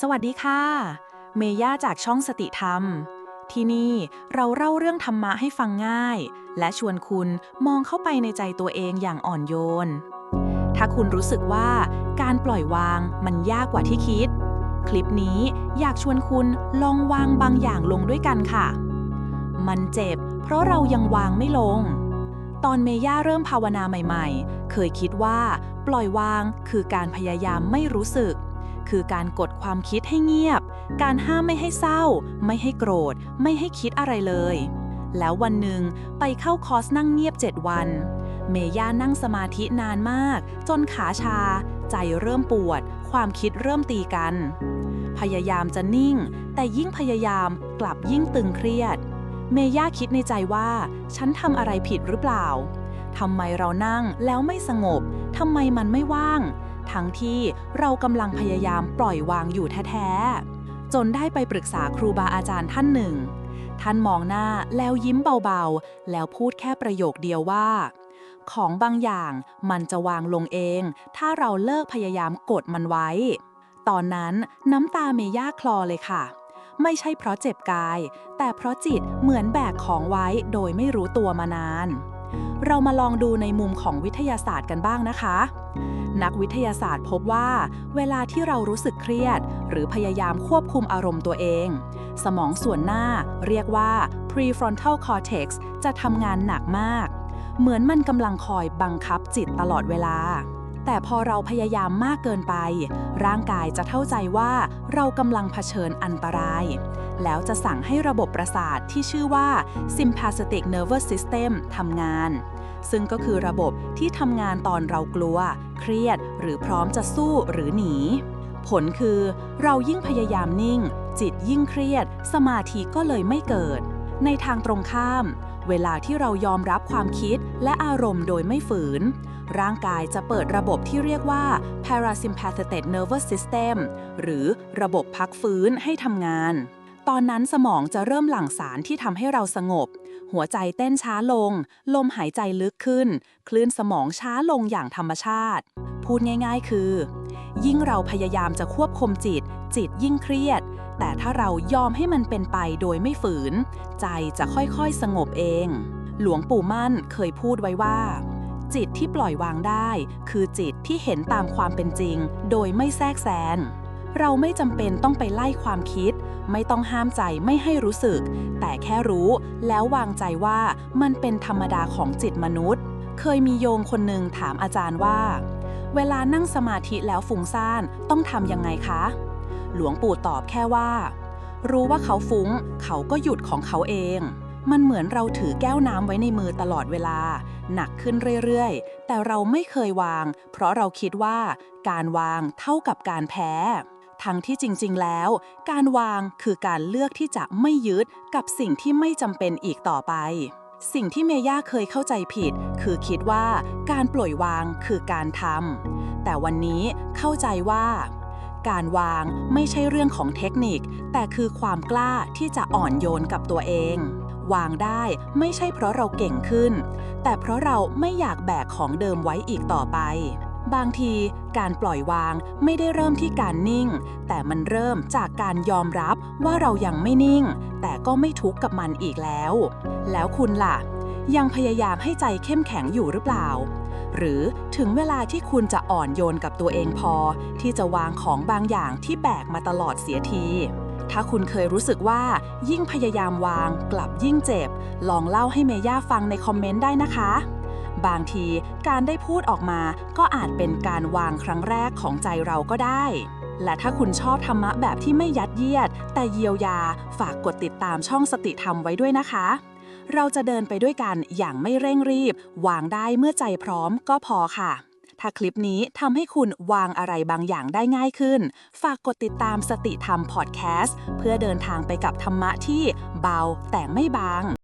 สวัสดีค่ะ เมย่าจากช่องสติธรรม ที่นี่เราเล่าเรื่องธรรมะให้ฟังง่าย และชวนคุณมองเข้าไปในใจตัวเองอย่างอ่อนโยน ถ้าคุณรู้สึกว่าการปล่อยวางมันยากกว่าที่คิด คลิปนี้อยากชวนคุณลองวางบางอย่างลงด้วยกันค่ะ มันเจ็บ เพราะเรายังวางไม่ลง ตอนเมย่าเริ่มภาวนาใหม่ ๆ เคยคิดว่า ปล่อยวางคือการพยายามไม่รู้สึก คือการกดความคิดให้เงียบ การห้ามไม่ให้เศร้า ไม่ให้โกรธ ไม่ให้คิดอะไรเลย แล้ววันหนึ่งไปเข้าคอร์สนั่งเงียบ 7 วัน เมย่านั่งสมาธินานมาก จนขาชา ใจเริ่มปวด ความคิดเริ่มตีกัน พยายามจะนิ่ง แต่ยิ่งพยายามกลับยิ่งตึงเครียด เมย่าคิดในใจว่า ฉันทำอะไรผิดหรือเปล่าทำไมเรานั่งแล้วไม่สงบ ทำไมมันไม่ว่าง ทั้งที่เรากำลังพยายามปล่อยวางอยู่แท้ๆ จนได้ไปปรึกษาครูบาอาจารย์ท่านหนึ่ง ท่านมองหน้าแล้วยิ้มเบาๆ แล้วพูดแค่ประโยคเดียวว่า ของบางอย่างมันจะวางลงเอง ถ้าเราเลิกพยายามกดมันไว้ ตอนนั้นน้ำตาเมย่าคลอเลยค่ะ ไม่ใช่เพราะเจ็บกาย แต่เพราะจิตเหมือนแบกของไว้โดยไม่รู้ตัวมานาน เรามาลองดูในมุมของวิทยาศาสตร์กันบ้างนะคะ นักวิทยาศาสตร์พบว่า เวลาที่เรารู้สึกเครียด หรือพยายามควบคุมอารมณ์ตัวเอง สมองส่วนหน้าเรียกว่า prefrontal cortex จะทำงานหนักมาก เหมือนมันกำลังคอยบังคับจิตตลอดเวลา แต่พอเราพยายามมากเกินไป ร่างกายจะเข้าใจว่าเรากำลังเผชิญอันตราย แล้วจะสั่งให้ระบบประสาทที่ชื่อว่า sympathetic nervous system ทำงาน ซึ่งก็คือระบบที่ทำงานตอนเรากลัว เครียด หรือพร้อมจะสู้หรือหนี ผลคือเรายิ่งพยายามนิ่ง จิตยิ่งเครียด สมาธิก็เลยไม่เกิด ในทางตรงข้าม เวลาที่เรายอมรับความคิดและอารมณ์โดยไม่ฝืน ร่างกายจะเปิดระบบที่เรียกว่า parasympathetic nervous system หรือระบบพักฟื้นให้ทำงาน ตอนนั้นสมองจะเริ่มหลั่งสารที่ทำให้เราสงบ หัวใจเต้นช้าลง ลมหายใจลึกขึ้น คลื่นสมองช้าลงอย่างธรรมชาติ พูดง่าย ๆ คือ ยิ่งเราพยายามจะควบคุมจิต จิตยิ่งเครียด แต่ถ้าเรายอมให้มันเป็นไปโดยไม่ฝืน ใจจะค่อยๆสงบเอง หลวงปู่มั่นเคยพูดไว้ว่า จิตที่ปล่อยวางได้ คือจิตที่เห็นตามความเป็นจริง โดยไม่แทรกแซงเราไม่จำเป็นต้องไปไล่ความคิด ไม่ต้องห้ามใจไม่ให้รู้สึก แต่แค่รู้แล้ววางใจว่ามันเป็นธรรมดาของจิตมนุษย์ เคยมีโยงคนหนึ่งถามอาจารย์ว่า เวลานั่งสมาธิแล้วฟุ้งซ่านต้องทำยังไงคะ หลวงปู่ตอบแค่ว่า รู้ว่าเขาฟุ้ง เขาก็หยุดของเขาเอง มันเหมือนเราถือแก้วน้ำไว้ในมือตลอดเวลา หนักขึ้นเรื่อยๆ แต่เราไม่เคยวาง เพราะเราคิดว่า การวางเท่ากับการแพ้ ทั้งที่จริงๆแล้ว การวางคือการเลือกที่จะไม่ยึดกับสิ่งที่ไม่จำเป็นอีกต่อไปสิ่งที่เมย่าเคยเข้าใจผิด คือคิดว่าการปล่อยวางคือการทำแต่วันนี้เข้าใจว่า การวางไม่ใช่เรื่องของเทคนิค แต่คือความกล้าที่จะอ่อนโยนกับตัวเอง วางได้ไม่ใช่เพราะเราเก่งขึ้น แต่เพราะเราไม่อยากแบกของเดิมไว้อีกต่อไป บางทีการปล่อยวางไม่ได้เริ่มที่การนิ่ง แต่มันเริ่มจากการยอมรับว่าเรายังไม่นิ่ง แต่ก็ไม่ทุกข์กับมันอีกแล้ว แล้วคุณล่ะ ยังพยายามให้ใจเข้มแข็งอยู่หรือเปล่า หรือถึงเวลาที่คุณจะอ่อนโยนกับตัวเองพอ ที่จะวางของบางอย่างที่แบกมาตลอดเสียที ถ้าคุณเคยรู้สึกว่ายิ่งพยายามวางกลับยิ่งเจ็บ ลองเล่าให้เมย่าฟังในคอมเมนต์ได้นะคะ บางทีการได้พูดออกมาก็อาจเป็นการวางครั้งแรกของใจเราก็ได้และถ้าคุณชอบธรรมะแบบที่ไม่ยัดเยียด แต่เยียวยา ฝากกดติดตามช่องสติธรรมไว้ด้วยนะคะ เราจะเดินไปด้วยกันอย่างไม่เร่งรีบ วางได้เมื่อใจพร้อมก็พอค่ะ ถ้าคลิปนี้ทำให้คุณวางอะไรบางอย่างได้ง่ายขึ้น ฝากกดติดตามสติธรรมพอดแคสต์เพื่อเดินทางไปกับธรรมะที่เบาแต่ไม่บาง